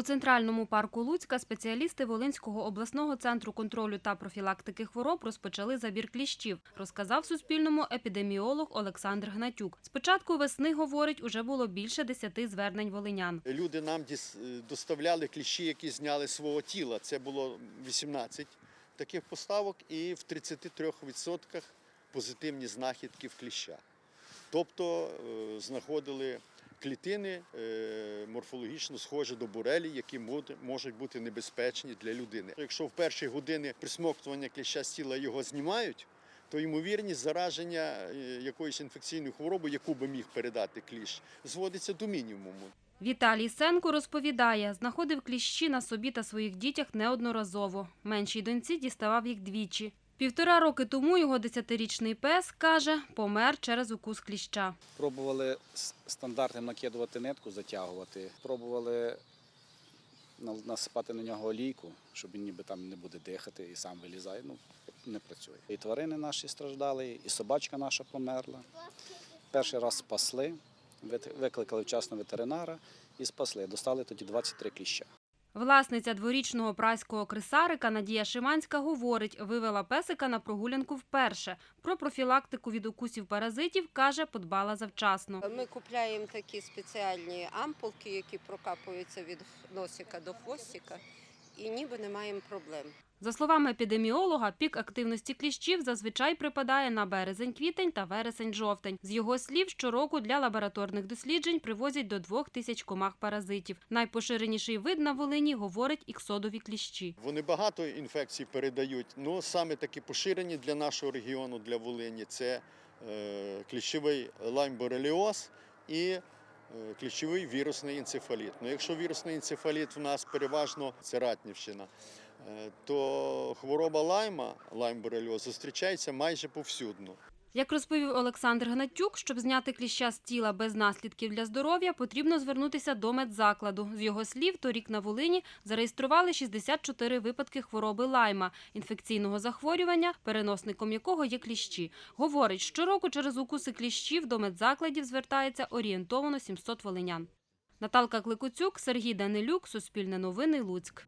У центральному парку Луцька спеціалісти Волинського обласного центру контролю та профілактики хвороб розпочали забір кліщів, розказав Суспільному епідеміолог Олександр Гнатюк. З початку весни, говорить, уже було більше десяти звернень волинян. Люди нам е, доставляли кліщі, які зняли свого тіла. Це було 18 таких поставок, і в 33% позитивні знахідки в кліща. Тобто е, знаходили клітини е, морфологічно схожі до бурелі, які можуть бути небезпечні для людини. Якщо в перші години присмоктування кліща з тіла його знімають, то ймовірність зараження е, якоюсь інфекційною хворобою, яку би міг передати кліщ, зводиться до мінімуму. Віталій Сенко розповідає, знаходив кліщі на собі та своїх дітях неодноразово. Меншій доньці діставав їх двічі. Півтора роки тому його десятирічний пес, каже, помер через укус кліща. Пробували стандартним накидувати нитку, затягувати. Пробували насипати на нього олійку, щоб він ніби там не буде дихати і сам вилізає. Ну, не працює. І тварини наші страждали, і собачка наша померла. Перший раз спасли, викликали вчасно ветеринара і спасли. Достали тоді 23 кліща. Власниця дворічного прайського крисарика Надія Шиманська говорить, вивела песика на прогулянку вперше. Про профілактику від укусів паразитів, каже, подбала завчасно. Ми купляємо такі спеціальні ампулки, які прокапуються від носика до хвостика, і ніби не маємо проблем. За словами епідеміолога, пік активності кліщів зазвичай припадає на березень-квітень та вересень-жовтень. З його слів, щороку для лабораторних досліджень привозять до двох тисяч комах паразитів. Найпоширеніший вид на Волині, говорить, іксодові кліщі. Вони багато інфекцій передають. Ну саме такі поширені для нашого регіону, для Волині, це е, кліщовий лайм-бореліоз і е, кліщовий вірусний енцефаліт. Ну, якщо вірусний енцефаліт в нас переважно це Ратнівщина, е, то хвороба лайма, лайм-бореліоз, зустрічається майже повсюдно. Як розповів Олександр Гнатюк, щоб зняти кліща з тіла без наслідків для здоров'я, потрібно звернутися до медзакладу. З його слів, торік на Волині зареєстрували 64 випадки хвороби лайма, інфекційного захворювання, переносником якого є кліщі. Говорить, щороку через укуси кліщів до медзакладів звертається орієнтовано 700 волинян. Наталка Кликуцюк, Сергій Данилюк, Суспільне новини, Луцьк.